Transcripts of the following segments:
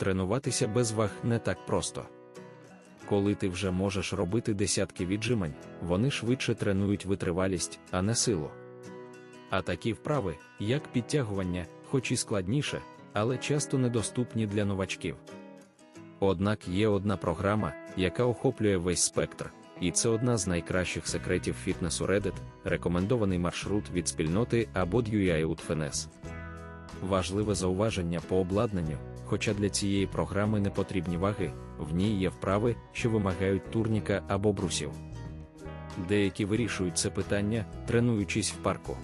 тренуватися без ваг не так просто. Коли ти вже можеш робити десятки віджимань, вони швидше тренують витривалість, а не силу. А такі вправи, як підтягування, хоч і складніше, але часто недоступні для новачків. Однак є одна програма, яка охоплює весь спектр, і це одна з найкращих секретів фітнесу Reddit, рекомендований маршрут від спільноти або Fitness. Важливе зауваження по обладнанню, хоча для цієї програми не потрібні ваги, в ній є вправи, що вимагають турніка або брусів. Деякі вирішують це питання, тренуючись в парку.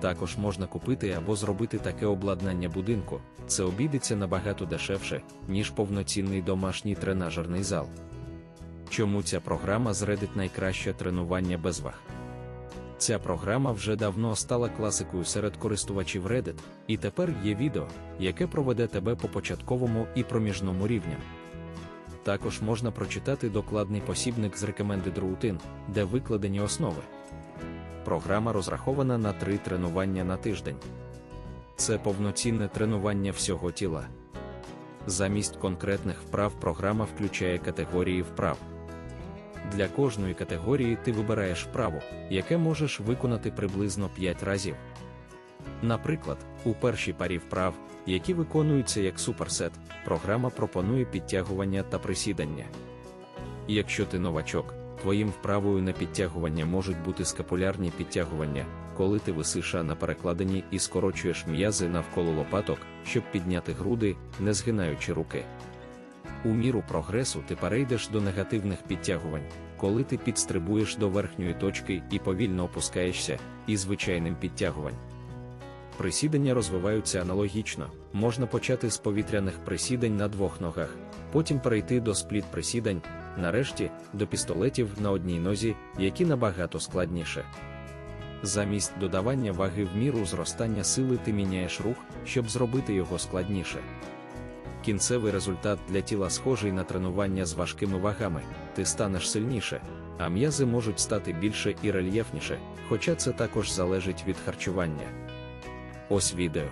Також можна купити або зробити таке обладнання будинку, це обійдеться набагато дешевше, ніж повноцінний домашній тренажерний зал. Чому ця програма з Reddit найкраще тренування без ваг? Ця програма вже давно стала класикою серед користувачів Reddit, і тепер є відео, яке проведе тебе по початковому і проміжному рівням. Також можна прочитати докладний посібник з Recommended Routine, де викладені основи. Програма розрахована на три тренування на тиждень. Це повноцінне тренування всього тіла. Замість конкретних вправ програма включає категорії вправ. Для кожної категорії ти вибираєш вправу, яке можеш виконати приблизно 5 разів. Наприклад, у першій парі вправ, які виконуються як суперсет, програма пропонує підтягування та присідання. Якщо ти новачок, твоїм вправою на підтягування можуть бути скапулярні підтягування, коли ти висиш на перекладині і скорочуєш м'язи навколо лопаток, щоб підняти груди, не згинаючи руки. У міру прогресу ти перейдеш до негативних підтягувань, коли ти підстрибуєш до верхньої точки і повільно опускаєшся, і звичайним підтягувань. Присідання розвиваються аналогічно, можна почати з повітряних присідань на двох ногах, потім перейти до спліт присідань, нарешті до пістолетів на одній нозі, які набагато складніше. Замість додавання ваги в міру зростання сили ти міняєш рух, щоб зробити його складніше. Кінцевий результат для тіла схожий на тренування з важкими вагами, ти станеш сильніше, а м'язи можуть стати більше і рельєфніше, хоча це також залежить від харчування. Ось відео.